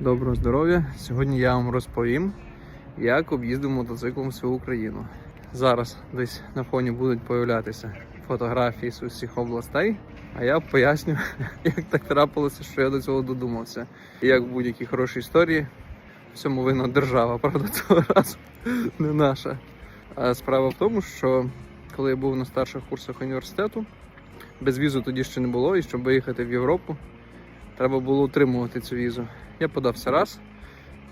Доброго здоров'я! Сьогодні я вам розповім, як об'їздив мотоциклом всю Україну. Зараз десь на фоні будуть появлятися фотографії з усіх областей, а я поясню, як так трапилося, що я до цього додумався. І як в будь-якій хорошій історії, всьому винна держава, правда, цього разу не наша. А справа в тому, що коли я був на старших курсах університету, без візу тоді ще не було, і щоб виїхати в Європу, треба було утримувати цю візу. Я подався раз,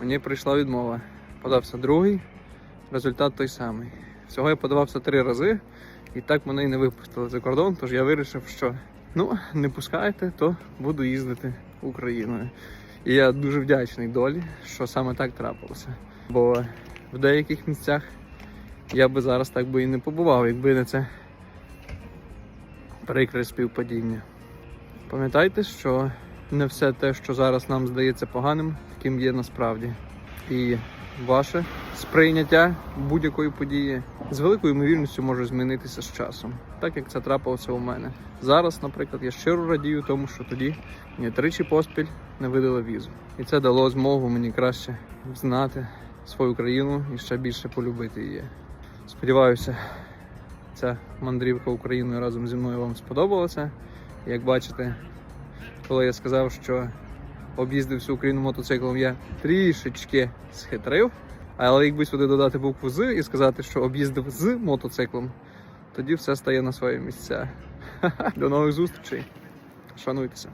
мені прийшла відмова. Подався другий, результат той самий. Всього я подавався три рази, і так мене і не випустили за кордон, тож я вирішив, що ну, не пускаєте, то буду їздити Україною. І я дуже вдячний долі, що саме так трапилося. Бо в деяких місцях я би зараз так би і не побував, якби не це прикре співпадіння. Пам'ятайте, що не все те, що зараз нам здається поганим, таким є насправді. І ваше сприйняття будь-якої події з великою ймовірністю може змінитися з часом, так як це трапилося у мене. Зараз, наприклад, я щиро радію тому, що тоді мені тричі поспіль не видали візу. І це дало змогу мені краще знати свою країну і ще більше полюбити її. Сподіваюся, ця мандрівка Україною разом зі мною вам сподобалася. Як бачите, коли я сказав, що об'їздив всю Україну мотоциклом, я трішечки схитрив. Але якби сюди додати букву з і сказати, що об'їздив з мотоциклом, тоді все стає на свої місця. До нових зустрічей. Шануйтеся.